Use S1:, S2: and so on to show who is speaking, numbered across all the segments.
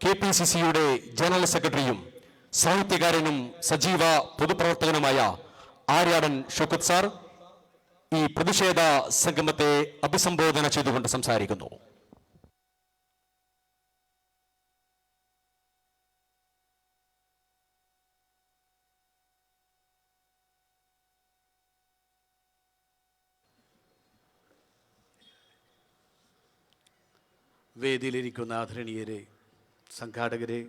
S1: K P C സിയുടെ general സെക്രട്ടറിയും സാഹിത്യകാരനും സജീവ പൊതുപ്രവർത്തകനുമായ ആര്യാടൻ ഷോക്കത് സാർ ഈ പ്രതിഷേധ സംഗമത്തെ അഭിസംബോധന ചെയ്തുകൊണ്ട് സംസാരിക്കുന്നു.
S2: വേദിയിലിരിക്കുന്ന ആദരണീയരെ സംഘാടകരെ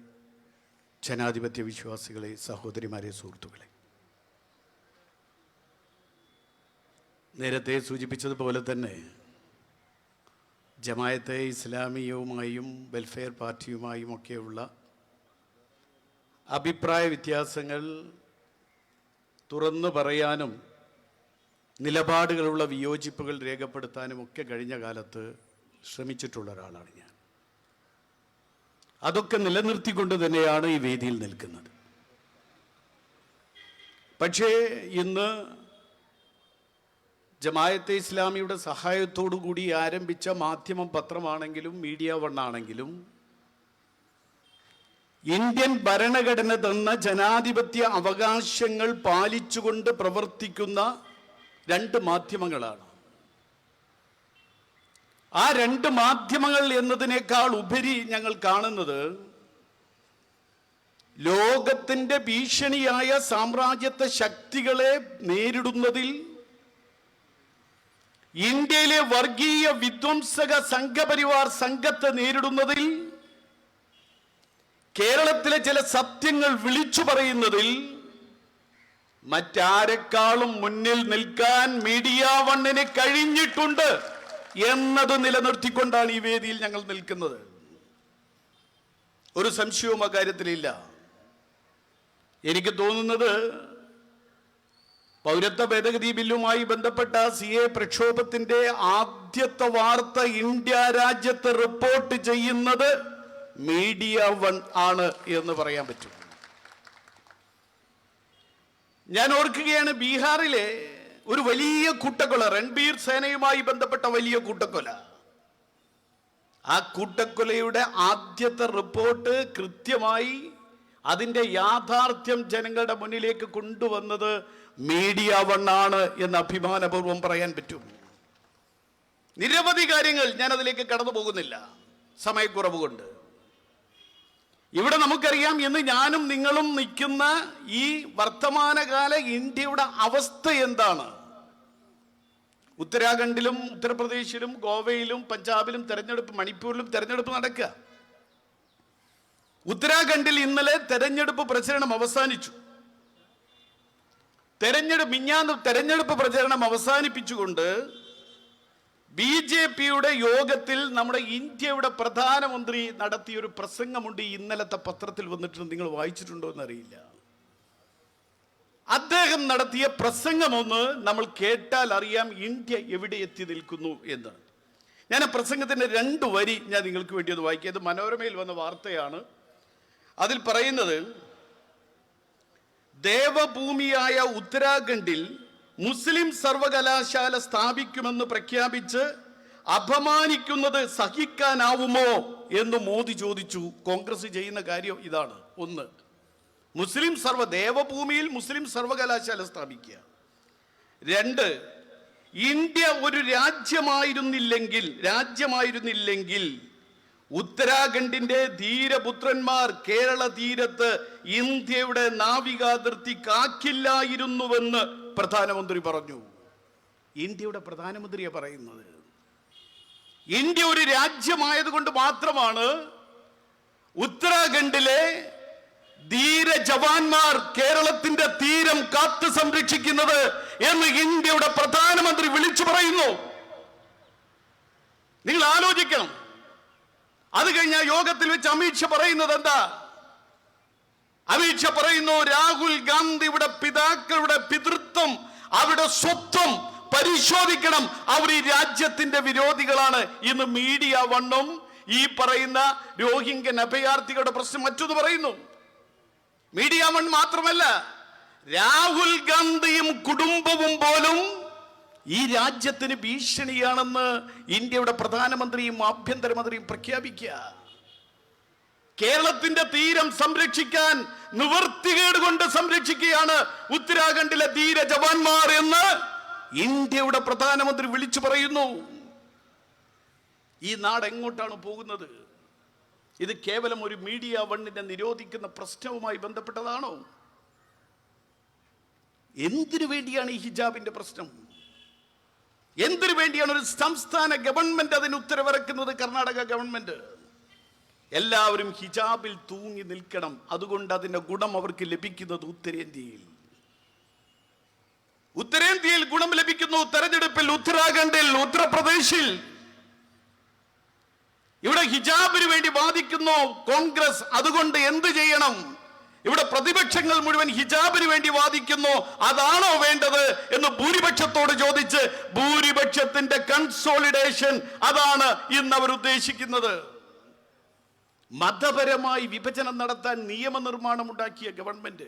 S2: ജനാധിപത്യ വിശ്വാസികളെ സഹോദരിമാരെ സുഹൃത്തുക്കളെ. നേരത്തെ സൂചിപ്പിച്ചതുപോലെ തന്നെ ജമായത്തെ ഇസ്ലാമിയവുമായും വെൽഫെയർ പാർട്ടിയുമായും ഒക്കെയുള്ള അഭിപ്രായ വ്യത്യാസങ്ങൾ തുറന്നു പറയാനും നിലപാടുകളുള്ള വിയോജിപ്പുകൾ രേഖപ്പെടുത്താനും ഒക്കെ കഴിഞ്ഞ കാലത്ത് ശ്രമിച്ചിട്ടുള്ള ഒരാളാണ് ഞാൻ. അതൊക്കെ നിലനിർത്തിക്കൊണ്ട് തന്നെയാണ് ഈ വേദിയിൽ നിൽക്കുന്നത്. പക്ഷേ ഇന്ന് ജമായത്തെ ഇസ്ലാമിയുടെ സഹായത്തോടു കൂടി ആരംഭിച്ച മാധ്യമം പത്രമാണെങ്കിലും മീഡിയ വൺ ആണെങ്കിലും ഇന്ത്യൻ ഭരണഘടന തന്ന ജനാധിപത്യ അവകാശങ്ങൾ പാലിച്ചുകൊണ്ട് പ്രവർത്തിക്കുന്ന രണ്ട് മാധ്യമങ്ങളാണ്. ആ രണ്ട് മാധ്യമങ്ങൾ എന്നതിനേക്കാൾ ഉപരി ഞങ്ങൾ കാണുന്നത് ലോകത്തിന്റെ ഭീഷണിയായ സാമ്രാജ്യത്വ ശക്തികളെ നേരിടുന്നതിൽ ഇന്ത്യയിലെ വർഗീയ വിധ്വംസക സംഘപരിവാർ സംഘത്തെ നേരിടുന്നതിൽ കേരളത്തിലെ ചില സത്യങ്ങൾ വിളിച്ചു പറയുന്നതിൽ മറ്റാരെക്കാളും മുന്നിൽ നിൽക്കാൻ മീഡിയ വണ്ണിന് കഴിഞ്ഞിട്ടുണ്ട്. എന്നത് നിലനിർത്തിക്കൊണ്ടാണ് ഈ വേദിയിൽ ഞങ്ങൾ നിൽക്കുന്നത്. ഒരു സംശയവും അക്കാര്യത്തിലില്ല. എനിക്ക് തോന്നുന്നത് പൗരത്വ ഭേദഗതി ബില്ലുമായി ബന്ധപ്പെട്ട സി എ പ്രക്ഷോഭത്തിന്റെ ആദ്യത്തെ വാർത്ത ഇന്ത്യ രാജ്യത്ത് റിപ്പോർട്ട് ചെയ്യുന്നത് മീഡിയ വൺ ആണ് എന്ന് പറയാൻ പറ്റും. ഞാൻ ഓർക്കുകയാണ് ബീഹാറിലെ ഒരു വലിയ കൂട്ടക്കൊല രൺബീർ സേനയുമായി ബന്ധപ്പെട്ട വലിയ കൂട്ടക്കൊല. ആ കൂട്ടക്കൊലയുടെ ആദ്യത്തെ റിപ്പോർട്ട് കൃത്യമായി അതിന്റെ യാഥാർത്ഥ്യം ജനങ്ങളുടെ മുന്നിലേക്ക് കൊണ്ടുവന്നത് മീഡിയ വണ്ണാണ് എന്ന് അഭിമാനപൂർവം പറയാൻ പറ്റും. നിരവധി കാര്യങ്ങൾ ഞാൻ അതിലേക്ക് കടന്നു പോകുന്നില്ല സമയക്കുറവ് കൊണ്ട് ഇവിടെ നമുക്കറിയാം ഇന്ന് ഞാനും നിങ്ങളും നിൽക്കുന്ന ഈ വർത്തമാനകാല ഇന്ത്യയുടെ അവസ്ഥ എന്താണ്? ഉത്തരാഖണ്ഡിലും ഉത്തർപ്രദേശിലും ഗോവയിലും പഞ്ചാബിലും തെരഞ്ഞെടുപ്പ് മണിപ്പൂരിലും തെരഞ്ഞെടുപ്പ് നടക്കുക. ഉത്തരാഖണ്ഡിൽ ഇന്നലെ തെരഞ്ഞെടുപ്പ് പ്രചരണം അവസാനിച്ചു. തെരഞ്ഞെടുപ്പ് മിഞ്ഞാന്ന് തെരഞ്ഞെടുപ്പ് പ്രചരണം അവസാനിപ്പിച്ചുകൊണ്ട് ബി ജെ പിയുടെ യോഗത്തിൽ നമ്മുടെ ഇന്ത്യയുടെ പ്രധാനമന്ത്രി നടത്തിയ ഒരു പ്രസംഗമുണ്ട് ഇന്നലത്തെ പത്രത്തിൽ വന്നിട്ടുണ്ട് നിങ്ങൾ വായിച്ചിട്ടുണ്ടോ എന്നറിയില്ല. അദ്ദേഹം നടത്തിയ പ്രസംഗമൊന്ന് നമ്മൾ കേട്ടാൽ അറിയാം ഇന്ത്യ എവിടെ എത്തി നിൽക്കുന്നു എന്ന്. ഞാൻ ആ പ്രസംഗത്തിന്റെ രണ്ട് വരി ഞാൻ നിങ്ങൾക്ക് വേണ്ടി അത് വായിക്കുക അത് മനോരമയിൽ വന്ന വാർത്തയാണ്. അതിൽ പറയുന്നത് ദേവഭൂമിയായ ഉത്തരാഖണ്ഡിൽ മുസ്ലിം സർവകലാശാല സ്ഥാപിക്കുമെന്ന് പ്രഖ്യാപിച്ച് അപമാനിക്കുന്നത് സഹിക്കാനാവുമോ എന്ന് മോദി ചോദിച്ചു. കോൺഗ്രസ് ചെയ്യുന്ന കാര്യം ഇതാണ്. ഒന്ന് മുസ്ലിം സർവ ദേവഭൂമിയിൽ മുസ്ലിം സർവകലാശാല സ്ഥാപിക്കുക. രണ്ട് ഇന്ത്യ ഒരു രാജ്യമായിരുന്നില്ലെങ്കിൽ രാജ്യമായിരുന്നില്ലെങ്കിൽ ഉത്തരാഖണ്ഡിന്റെ ധീരപുത്രന്മാർ കേരള തീരത്ത് ഇന്ത്യയുടെ നാവികാതിർത്തി കാക്കില്ലായിരുന്നുവെന്ന് പ്രധാനമന്ത്രി പറഞ്ഞു. ഇന്ത്യയുടെ പ്രധാനമന്ത്രിയെ പറയുന്നത്. ഇന്ത്യ ഒരു രാജ്യമായതുകൊണ്ട് മാത്രമാണ് ഉത്തരാഖണ്ഡിലെ ധീര ജവാന്മാർ കേരളത്തിന്റെ തീരം കാത്തു സംരക്ഷിക്കുന്നത് എന്ന് ഇന്ത്യയുടെ പ്രധാനമന്ത്രി വിളിച്ചു പറയുന്നു. നിങ്ങൾ ആലോചിക്കണം. അത് കഴിഞ്ഞ യോഗത്തിൽ വെച്ച് അമിത്ഷാ പറയുന്നത് എന്താ? അമിത്ഷാ പറയുന്നു രാഹുൽ ഗാന്ധിയുടെ പിതാക്കളുടെ പിതൃത്വം അവരുടെ സ്വത്വം പരിശോധിക്കണം. അവർ ഈ രാജ്യത്തിന്റെ വിരോധികളാണ്. ഇന്ന് മീഡിയ വണ്ണും ഈ പറയുന്ന രോഹിംഗ്യൻ അഭയാർത്ഥികളുടെ പ്രശ്നം മറ്റൊന്ന് പറയുന്നു. മീഡിയ വൺ മാത്രമല്ല രാഹുൽ ഗാന്ധിയും കുടുംബവും പോലും ഈ രാജ്യത്തിന് ഭീഷണിയാണെന്ന് ഇന്ത്യയുടെ പ്രധാനമന്ത്രിയും ആഭ്യന്തരമന്ത്രിയും പ്രഖ്യാപിക്കുക. കേരളത്തിന്റെ തീരം സംരക്ഷിക്കാൻ നിവർത്തികേട് കൊണ്ട് സംരക്ഷിക്കുകയാണ് ഉത്തരാഖണ്ഡിലെ ധീര ജവാന്മാർ എന്ന് ഇന്ത്യയുടെ പ്രധാനമന്ത്രി വിളിച്ചു പറയുന്നു. ഈ നാട് എങ്ങോട്ടാണ് പോകുന്നത്? ഇത് കേവലം ഒരു മീഡിയ വണ്ണിനെ നിരോധിക്കുന്ന പ്രശ്നവുമായി ബന്ധപ്പെട്ടതാണോ? എന്തിനു വേണ്ടിയാണ് ഈ ഹിജാബിന്റെ പ്രശ്നം? എന്തിനു വേണ്ടിയാണ് ഒരു സംസ്ഥാന ഗവൺമെന്റ് അതിന് ഉത്തരവിറക്കുന്നത് കർണാടക ഗവൺമെന്റ്? എല്ലാവരും ഹിജാബിൽ തൂങ്ങി നിൽക്കണം. അതുകൊണ്ട് അതിന്റെ ഗുണം അവർക്ക് ലഭിക്കുന്നത് ഉത്തരേന്ത്യയിൽ. ഉത്തരേന്ത്യയിൽ ഗുണം ലഭിക്കുന്നു തെരഞ്ഞെടുപ്പിൽ ഉത്തരാഖണ്ഡിൽ ഉത്തർപ്രദേശിൽ. ഇവിടെ ഹിജാബിന് വേണ്ടി വാദിക്കുന്നു കോൺഗ്രസ്. അതുകൊണ്ട് എന്ത് ചെയ്യണം? ഇവിടെ പ്രതിപക്ഷങ്ങൾ മുഴുവൻ ഹിജാബിന് വേണ്ടി വാദിക്കുന്നു. അതാണോ വേണ്ടത് എന്ന് ഭൂരിപക്ഷത്തോട് ചോദിച്ച് ഭൂരിപക്ഷത്തിന്റെ കൺസോളിഡേഷൻ അതാണ് ഇന്ന് അവർ ഉദ്ദേശിക്കുന്നത്. മതപരമായി വിഭജനം നടത്താൻ നിയമനിർമ്മാണം ഉണ്ടാക്കിയ ഗവൺമെന്റ്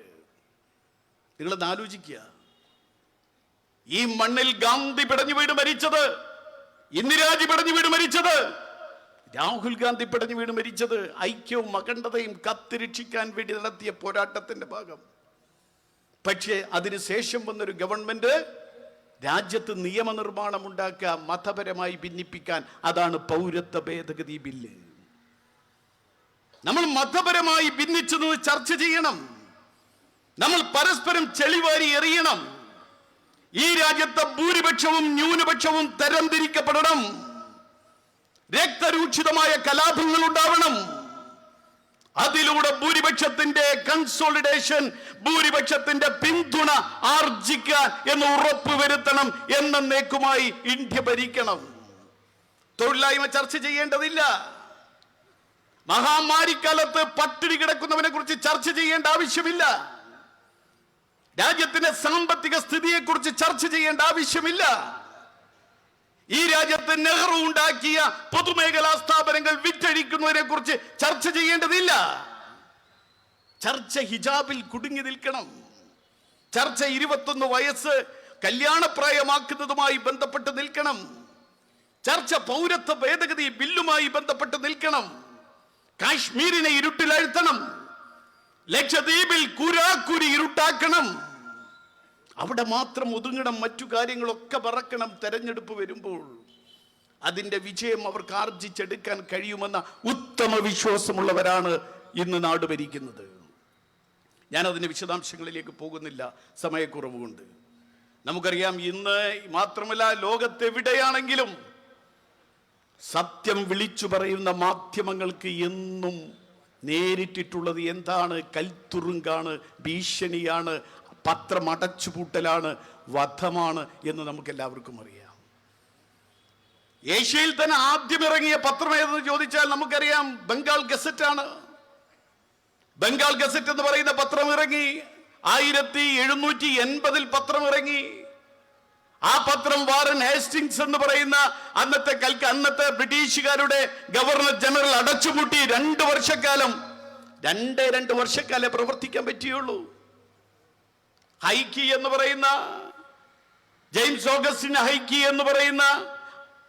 S2: നിങ്ങളത് ആലോചിക്കുക. ഈ മണ്ണിൽ ഗാന്ധി പിടഞ്ഞു വീട് മരിച്ചത് ഇന്ദിരാജി പിടഞ്ഞു വീട് മരിച്ചത് രാഹുൽ ഗാന്ധി പിടഞ്ഞു വീട് മരിച്ചത് ഐക്യവും അഖണ്ഡതയും കത്തിരക്ഷിക്കാൻ വേണ്ടി നടത്തിയ പോരാട്ടത്തിന്റെ ഭാഗം. പക്ഷേ അതിനുശേഷം വന്നൊരു ഗവൺമെന്റ് രാജ്യത്ത് നിയമനിർമ്മാണം ഉണ്ടാക്കുക മതപരമായി ഭിന്നിപ്പിക്കാൻ അതാണ് പൗരത്വ ഭേദഗതി ബില്ല്. നമ്മൾ മതപരമായി ഭിന്നിച്ചു ചർച്ച ചെയ്യണം. നമ്മൾ പരസ്പരം ചെളിവാരി എറിയണം. ഈ രാജ്യത്തെ ഭൂരിപക്ഷവും ന്യൂനപക്ഷവും തരംതിരിക്കപ്പെടണം. രക്തരൂക്ഷിതമായ കലാപങ്ങൾ ഉണ്ടാവണം. അതിലൂടെ ഭൂരിപക്ഷത്തിന്റെ കൺസോളിഡേഷൻ ഭൂരിപക്ഷത്തിന്റെ പിന്തുണ ആർജിക്കാൻ എന്ന് ഉറപ്പുവരുത്തണം എന്നേക്കുമായി ഇന്ത്യ ഭരിക്കണം. തൊഴിലായ്മ ചർച്ച ചെയ്യേണ്ടതില്ല. മഹാമാരിക്കാലത്ത് പട്ടിണി കിടക്കുന്നവനെ കുറിച്ച് ചർച്ച ചെയ്യേണ്ട ആവശ്യമില്ല. രാജ്യത്തിന്റെ സാമ്പത്തിക സ്ഥിതിയെ കുറിച്ച് ചർച്ച ചെയ്യേണ്ട ആവശ്യമില്ല. ഈ രാജ്യത്ത് നെഹ്റു ഉണ്ടാക്കിയ പൊതുമേഖലാ സ്ഥാപനങ്ങൾ വിറ്റഴിക്കുന്നതിനെ കുറിച്ച് ചർച്ച ചെയ്യേണ്ടതില്ല. ചർച്ച ഹിജാബിൽ കുടുങ്ങി നിൽക്കണം. ചർച്ച ഇരുപത്തൊന്ന് വയസ്സ് കല്യാണപ്രായമാക്കുന്നതുമായി ബന്ധപ്പെട്ട് നിൽക്കണം. ചർച്ച പൗരത്വ ഭേദഗതി ബില്ലുമായി ബന്ധപ്പെട്ട് നിൽക്കണം. കാശ്മീരിനെ ഇരുട്ടിലഴുത്തണം. ലക്ഷദ്വീപിൽ കുരാക്കുരി ഇരുട്ടാക്കണം. അവിടെ മാത്രം ഒതുങ്ങണം മറ്റു കാര്യങ്ങളൊക്കെ പറക്കണം തെരഞ്ഞെടുപ്പ് വരുമ്പോൾ. അതിന്റെ വിജയം അവർക്ക് ആർജിച്ചെടുക്കാൻ കഴിയുമെന്ന ഉത്തമ വിശ്വാസമുള്ളവരാണ് ഇന്ന് നാട് ഭരിക്കുന്നത്. ഞാൻ അതിന്റെ വിശദാംശങ്ങളിലേക്ക് പോകുന്നില്ല സമയക്കുറവുകൊണ്ട്. നമുക്കറിയാം ഇന്ന് മാത്രമല്ല ലോകത്തെവിടെയാണെങ്കിലും സത്യം വിളിച്ചു പറയുന്ന മാധ്യമങ്ങൾക്ക് എന്നും നേരിട്ടിട്ടുള്ളത് എന്താണ്? കൽത്തുറുങ്കാണ് ഭീഷണിയാണ് പത്രം അടച്ചുപൂട്ടലാണ് വധമാണ് എന്ന് നമുക്ക് എല്ലാവർക്കും അറിയാം. ഏഷ്യയിൽ തന്നെ ആദ്യം ഇറങ്ങിയ പത്രം ഏതെന്ന് ചോദിച്ചാൽ നമുക്കറിയാം ബംഗാൾ ഗസറ്റാണ്. ബംഗാൾ ഗസറ്റ് എന്ന് പറയുന്ന പത്രം ഇറങ്ങി ആയിരത്തി എഴുന്നൂറ്റി എൺപതിൽ പത്രം ഇറങ്ങി. ആ പത്രം വാറൻ ഹേസ്റ്റിങ്സ് എന്ന് പറയുന്ന അന്നത്തെ കൽക്ക അന്നത്തെ ബ്രിട്ടീഷുകാരുടെ ഗവർണർ ജനറൽ അടച്ചുപൂട്ടി രണ്ട് വർഷക്കാലം. രണ്ട് രണ്ട് വർഷക്കാലം പ്രവർത്തിക്കാൻ പറ്റിയുള്ളൂ. ഹൈക്കി എന്ന് പറയുന്ന ജെയിംസ് ഓഗസ്റ്റിൻ ഹൈക്കി എന്ന് പറയുന്ന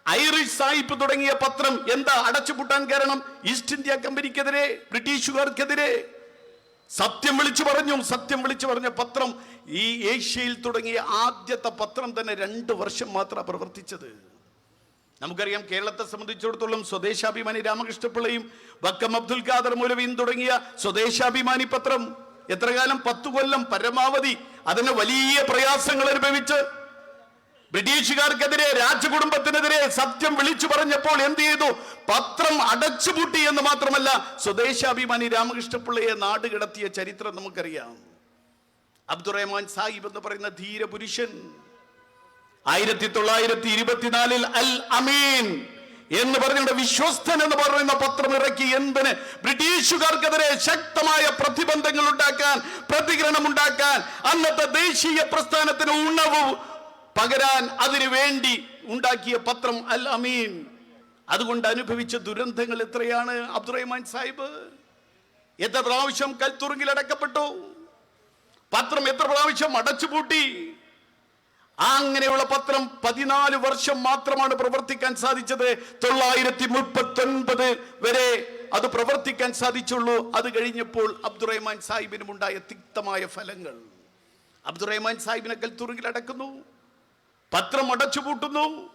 S2: ഐറിഷ് സായിപ്പ് തുടങ്ങിയ പത്രം എന്താ അടച്ചുപൂട്ടാൻ കാരണം? ഈസ്റ്റ് ഇന്ത്യ കമ്പനിക്കെതിരെ ബ്രിട്ടീഷുകാർക്കെതിരെ. സത്യം വിളിച്ചു പറഞ്ഞു സത്യം വിളിച്ചു പറഞ്ഞ പത്രം ഈ ഏഷ്യയിൽ തുടങ്ങിയ ആദ്യത്തെ പത്രം തന്നെ രണ്ട് വർഷം മാത്രമാണ് പ്രവർത്തിച്ചത്. നമുക്കറിയാം കേരളത്തെ സംബന്ധിച്ചിടത്തോളം സ്വദേശാഭിമാനി രാമകൃഷ്ണപിള്ളയും വക്കം അബ്ദുൽ ഖാദർ മൂലവിയും തുടങ്ങിയ സ്വദേശാഭിമാനി പത്രം. എത്ര കാലം? പത്തു കൊല്ലം പരമാവധി. അതിന് വലിയ പ്രയാസങ്ങൾ അനുഭവിച്ച് ബ്രിട്ടീഷുകാർക്കെതിരെ രാജകുടുംബത്തിനെതിരെ സത്യം വിളിച്ചു പറഞ്ഞപ്പോൾ എന്ത് ചെയ്തു? പത്രം അടച്ചുപൂട്ടി എന്ന് മാത്രമല്ല സ്വദേശാഭിമാനി രാമകൃഷ്ണപിള്ളയെ നാട് കിടത്തിയ ചരിത്രം നമുക്കറിയാം. അബ്ദുറഹ്മാൻ സാഹിബ് എന്ന് പറയുന്ന ധീരപുരുഷൻ ആയിരത്തി തൊള്ളായിരത്തി ഇരുപത്തിനാലിൽ അൽ അമീൻ എന്ന് പറഞ്ഞ വിശ്വസ്തൻ എന്ന് പറയുന്ന പത്രം ഇറക്കി എന്തിന്? ബ്രിട്ടീഷുകാർക്കെതിരെ ശക്തമായ പ്രതിബന്ധങ്ങൾ ഉണ്ടാക്കാൻ പ്രതികരണം ഉണ്ടാക്കാൻ അന്നത്തെ ദേശീയ പ്രസ്ഥാനത്തിന് ഉണവ് പകരാൻ അതിനു വേണ്ടി ഉണ്ടാക്കിയ പത്രം അൽ അമീൻ. അതുകൊണ്ട് അനുഭവിച്ച ദുരന്തങ്ങൾ എത്രയാണ് അബ്ദുറഹ്മാൻ സാഹിബ്? എത്ര പ്രാവശ്യം കൽത്തുറുങ്കിൽ അടക്കപ്പെട്ടു? പത്രം എത്ര പ്രാവശ്യം അടച്ചുപൂട്ടി? അങ്ങനെയുള്ള പത്രം പതിനാല് വർഷം മാത്രമാണ് പ്രവർത്തിക്കാൻ സാധിച്ചത്. തൊള്ളായിരത്തി മുപ്പത്തി ഒൻപത് വരെ അത് പ്രവർത്തിക്കാൻ സാധിച്ചുള്ളൂ. അത് കഴിഞ്ഞപ്പോൾ അബ്ദുറഹ്മാൻ സാഹിബിനും ഉണ്ടായ തിക്തമായ ഫലങ്ങൾ. അബ്ദുറഹ്മാൻ സാഹിബിനെ കൽത്തുറുങ്കിൽ അടക്കുന്നു. പത്രം അടച്ചുപൂട്ടുന്നു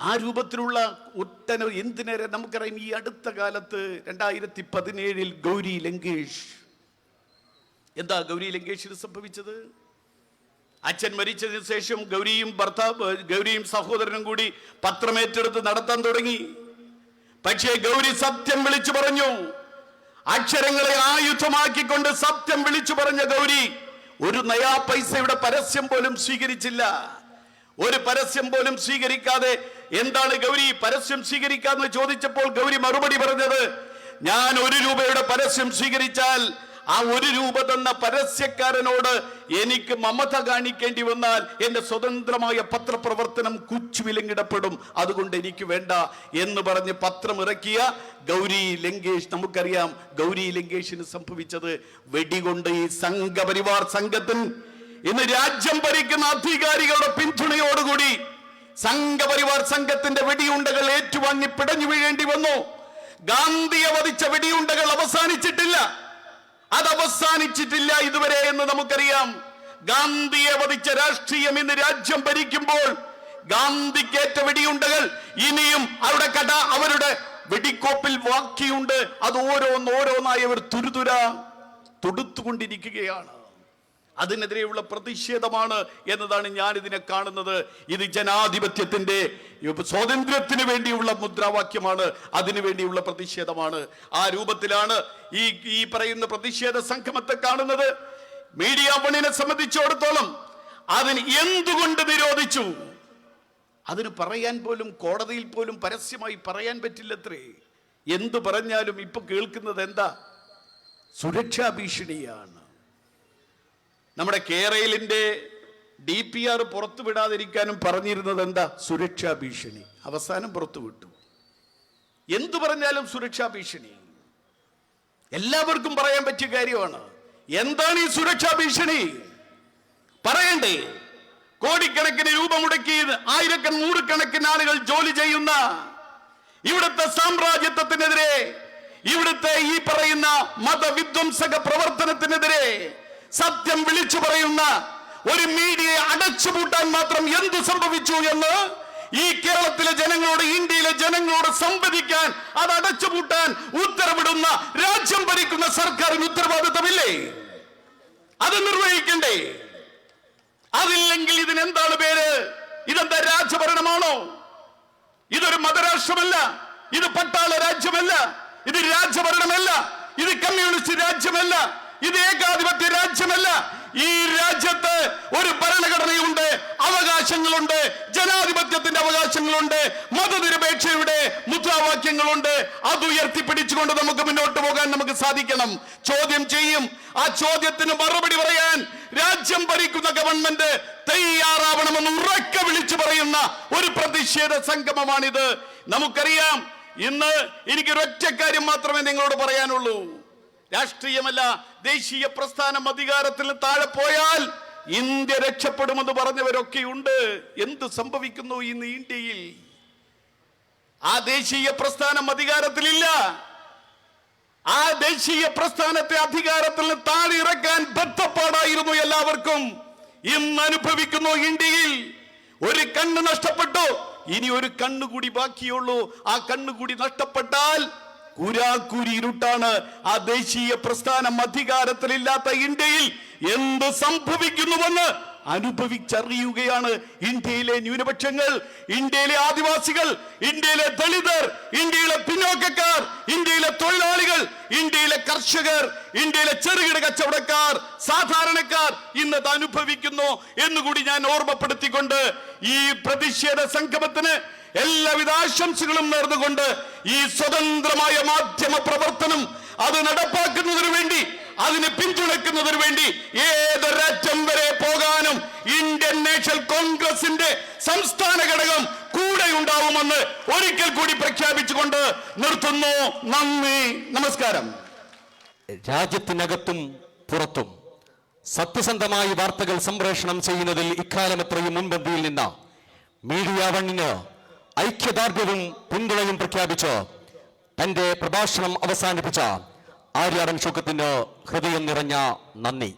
S2: ആ രൂപത്തിലുള്ള ഒട്ടന എന്തിനേറെ നമുക്കറിയാം ഈ അടുത്ത കാലത്ത് രണ്ടായിരത്തി പതിനേഴിൽ ഗൗരി ലങ്കേഷ്. എന്താ ഗൗരി ലങ്കേഷിന് സംഭവിച്ചത്? അച്ഛൻ മരിച്ചതിന് ശേഷം ഗൗരിയും ഭർത്താവ് ഗൗരിയും സഹോദരനും കൂടി പത്രമേറ്റെടുത്ത് നടത്താൻ തുടങ്ങി. പക്ഷേ ഗൗരി സത്യം വിളിച്ചു പറഞ്ഞു. അക്ഷരങ്ങളെ ആയുധമാക്കിക്കൊണ്ട് സത്യം വിളിച്ചു പറഞ്ഞ ഗൗരി ഒരു നയാ പൈസയുടെ പരസ്യം പോലും സ്വീകരിച്ചില്ല. ഒരു പരസ്യം പോലും സ്വീകരിക്കാതെ എന്താണ് ഗൗരി പരസ്യം സ്വീകരിക്കാന്ന് ചോദിച്ചപ്പോൾ ഗൗരി മറുപടി പറഞ്ഞത് ഞാൻ ഒരു രൂപയുടെ പരസ്യം സ്വീകരിച്ചാൽ ആ ഒരു രൂപ തന്ന പരസ്യക്കാരനോട് എനിക്ക് മമത കാണിക്കേണ്ടി വന്നാൽ എന്റെ സ്വതന്ത്രമായ പത്രപ്രവർത്തനം കുച്ചുവിലങ്ങിടപ്പെടും. അതുകൊണ്ട് എനിക്ക് വേണ്ട എന്ന് പറഞ്ഞ് പത്രം ഇറക്കിയ ഗൗരി ലങ്കേഷ് നമുക്കറിയാം ഗൗരി ലങ്കേഷിന് സംഭവിച്ചത് വെടികൊണ്ട് ഈ സംഘപരിവാർ സംഘത്തിന് ഇന്ന് രാജ്യം ഭരിക്കുന്ന അധികാരികളുടെ പിന്തുണയോടുകൂടി സംഘപരിവാർ സംഘത്തിന്റെ വെടിയുണ്ടകൾ ഏറ്റുവാങ്ങി പിടഞ്ഞു വീഴേണ്ടി വന്നു. ഗാന്ധിയെ വധിച്ച വെടിയുണ്ടകൾ അവസാനിച്ചിട്ടില്ല. അത് അവസാനിച്ചിട്ടില്ല ഇതുവരെ എന്ന് നമുക്കറിയാം. ഗാന്ധിയെ വധിച്ച രാഷ്ട്രീയം ഇന്ന് രാജ്യം ഭരിക്കുമ്പോൾ ഗാന്ധിക്കേറ്റ വെടിയുണ്ടകൾ ഇനിയും അവരുടെ കട അവരുടെ വെടിക്കോപ്പിൽ വാക്കിയുണ്ട്. അത് ഓരോന്നോരോന്നായി അവർ തുരുതുര തൊടുത്തുകൊണ്ടിരിക്കുകയാണ്. അതിനെതിരെയുള്ള പ്രതിഷേധമാണ് എന്നതാണ് ഞാൻ ഇതിനെ കാണുന്നത്. ഇത് ജനാധിപത്യത്തിന്റെ സ്വാതന്ത്ര്യത്തിന് വേണ്ടിയുള്ള മുദ്രാവാക്യമാണ് അതിനു വേണ്ടിയുള്ള പ്രതിഷേധമാണ്. ആ രൂപത്തിലാണ് ഈ ഈ പറയുന്ന പ്രതിഷേധ സംഗമത്തെ കാണുന്നത്. മീഡിയ പണിനെ സംബന്ധിച്ചിടത്തോളം അതിന് എന്തുകൊണ്ട് നിരോധിച്ചു? അതിന് പറയാൻ പോലും കോടതിയിൽ പോലും പരസ്യമായി പറയാൻ പറ്റില്ലത്രേ. എന്തു പറഞ്ഞാലും ഇപ്പൊ കേൾക്കുന്നത് എന്താ? സുരക്ഷാ ഭീഷണിയാണ്. നമ്മുടെ കേരളിന്റെ ഡി പി ആർ പുറത്തു വിടാതിരിക്കാനും പറഞ്ഞിരുന്നത് എന്താ? സുരക്ഷാ ഭീഷണി. അവസാനം പുറത്തു വിട്ടു. എന്തു പറഞ്ഞാലും സുരക്ഷാ ഭീഷണി. എല്ലാവർക്കും പറയാൻ പറ്റിയ കാര്യമാണ്. എന്താണ് ഈ സുരക്ഷാ ഭീഷണി? പറയണ്ടേ? കോടിക്കണക്കിന് രൂപ മുടക്കി ആയിരക്കൺ നൂറുകണക്കിന് ആളുകൾ ജോലി ചെയ്യുന്ന ഇവിടുത്തെ സാമ്രാജ്യത്വത്തിനെതിരെ ഇവിടുത്തെ ഈ പറയുന്ന മതവിധ്വംസക പ്രവർത്തനത്തിനെതിരെ സത്യം വിളിച്ചു പറയുന്ന ഒരു മീഡിയയെ അടച്ചുപൂട്ടാൻ മാത്രം എന്ത് സംഭവിച്ചു എന്ന് ഈ കേരളത്തിലെ ജനങ്ങളോട് ഇന്ത്യയിലെ ജനങ്ങളോട് സംവദിക്കാൻ അത് അടച്ചുപൂട്ടാൻ ഉത്തരവിടുന്ന രാജ്യം ഭരിക്കുന്ന സർക്കാരിന് ഉത്തരവാദിത്തമില്ലേ? അത് നിർവഹിക്കണ്ടേ? അതില്ലെങ്കിൽ ഇതിനെന്താണ് പേര്? ഇതെന്താ രാജഭരണമാണോ? ഇതൊരു മതരാഷ്ട്രമല്ല ഇത് പട്ടാള രാജ്യമല്ല ഇത് രാജഭരണമല്ല ഇത് കമ്മ്യൂണിസ്റ്റ് രാജ്യമല്ല ഇത് ഏകാധിപത്യ രാജ്യമല്ല. ഈ രാജ്യത്ത് ഒരു ഭരണഘടനയുണ്ട് അവകാശങ്ങളുണ്ട് ജനാധിപത്യത്തിന്റെ അവകാശങ്ങളുണ്ട് മതനിരപേക്ഷയുടെ മുദ്രാവാക്യങ്ങളുണ്ട്. അത് ഉയർത്തിപ്പിടിച്ചുകൊണ്ട് നമുക്ക് മുന്നോട്ട് പോകാൻ നമുക്ക് സാധിക്കണം. ചോദ്യം ചെയ്യും. ആ ചോദ്യത്തിന് മറുപടി പറയാൻ രാജ്യം ഭരിക്കുന്ന ഗവൺമെന്റ് തയ്യാറാവണമെന്ന് ഉറക്കെ വിളിച്ചു പറയുന്ന ഒരു പ്രതിഷേധ സംഗമമാണിത്. നമുക്കറിയാം ഇന്ന് എനിക്കൊരൊറ്റ കാര്യം മാത്രമേ നിങ്ങളോട് പറയാനുള്ളൂ. രാഷ്ട്രീയമല്ല ദേശീയ പ്രസ്ഥാനം അധികാരത്തിൽ താഴെ പോയാൽ ഇന്ത്യ രക്ഷപ്പെടുമെന്ന് പറഞ്ഞവരൊക്കെ ഉണ്ട് എന്ത് സംഭവിക്കുന്നു ഇന്ന് ഇന്ത്യയിൽ? ആ ദേശീയ പ്രസ്ഥാനം അധികാരത്തിലില്ല. ആ ദേശീയ പ്രസ്ഥാനത്തെ അധികാരത്തിൽ താഴെ ഇറക്കാൻ ബദ്ധപ്പാടായിരുന്നു എല്ലാവർക്കും. ഇന്ന് അനുഭവിക്കുന്നു ഇന്ത്യയിൽ. ഒരു കണ്ണ് നഷ്ടപ്പെട്ടു. ഇനി ഒരു കണ്ണുകൂടി ബാക്കിയുള്ളൂ. ആ കണ്ണുകൂടി നഷ്ടപ്പെട്ടാൽ കുരാക്കുരി ഇരുട്ടാണ് ആ ദേശീയ പ്രസ്ഥാനം അധികാരത്തിലില്ലാത്ത ഇന്ത്യയിൽ എന്ത് സംഭവിക്കുന്നുവെന്ന് അനുഭവിച്ചറിയുകയാണ് ഇന്ത്യയിലെ ന്യൂനപക്ഷങ്ങൾ ഇന്ത്യയിലെ ആദിവാസികൾ ഇന്ത്യയിലെ ദളിതർ ഇന്ത്യയിലെ പിന്നോക്കക്കാർ ഇന്ത്യയിലെ തൊഴിലാളികൾ ഇന്ത്യയിലെ കർഷകർ ഇന്ത്യയിലെ ചെറുകിട കച്ചവടക്കാർ സാധാരണക്കാർ ഇന്നത് അനുഭവിക്കുന്നു എന്നുകൂടി ഞാൻ ഓർമ്മപ്പെടുത്തിക്കൊണ്ട് ഈ പ്രതിഷേധ സംഗമത്തിന് എല്ലാവിധ ആശംസകളും നേർന്നുകൊണ്ട് ഈ സ്വതന്ത്രമായ മാധ്യമ പ്രവർത്തനം അത് നടപ്പാക്കുന്നതിന് വേണ്ടി അതിന് പിന്തുണയ്ക്കുന്നതിന് വേണ്ടി ഏതൊരറ്റം വരെ പോകാനും ഇന്ത്യൻ നാഷണൽ കോൺഗ്രസിന്റെ സംസ്ഥാന ഘടകം കൂടെ ഉണ്ടാവുമെന്ന് ഒരിക്കൽ കൂടി പ്രഖ്യാപിച്ചുകൊണ്ട് നിർത്തുന്നു. നന്ദി. നമസ്കാരം.
S1: രാജ്യത്തിനകത്തും പുറത്തും സത്യസന്ധമായി വാർത്തകൾ സംപ്രേഷണം ചെയ്യുന്നതിൽ ഇക്കാലം എത്രയും മുൻപന്തിയിൽ നിന്ന മീഡിയ വണ്ണിന് ഐക്യദാർഢ്യവും പിന്തുണയും പ്രഖ്യാപിച്ച് തന്റെ പ്രഭാഷണം അവസാനിപ്പിച്ച ആര്യാടൻ ഷൗക്കത്തിന് ഹൃദയം നിറഞ്ഞ നന്ദി.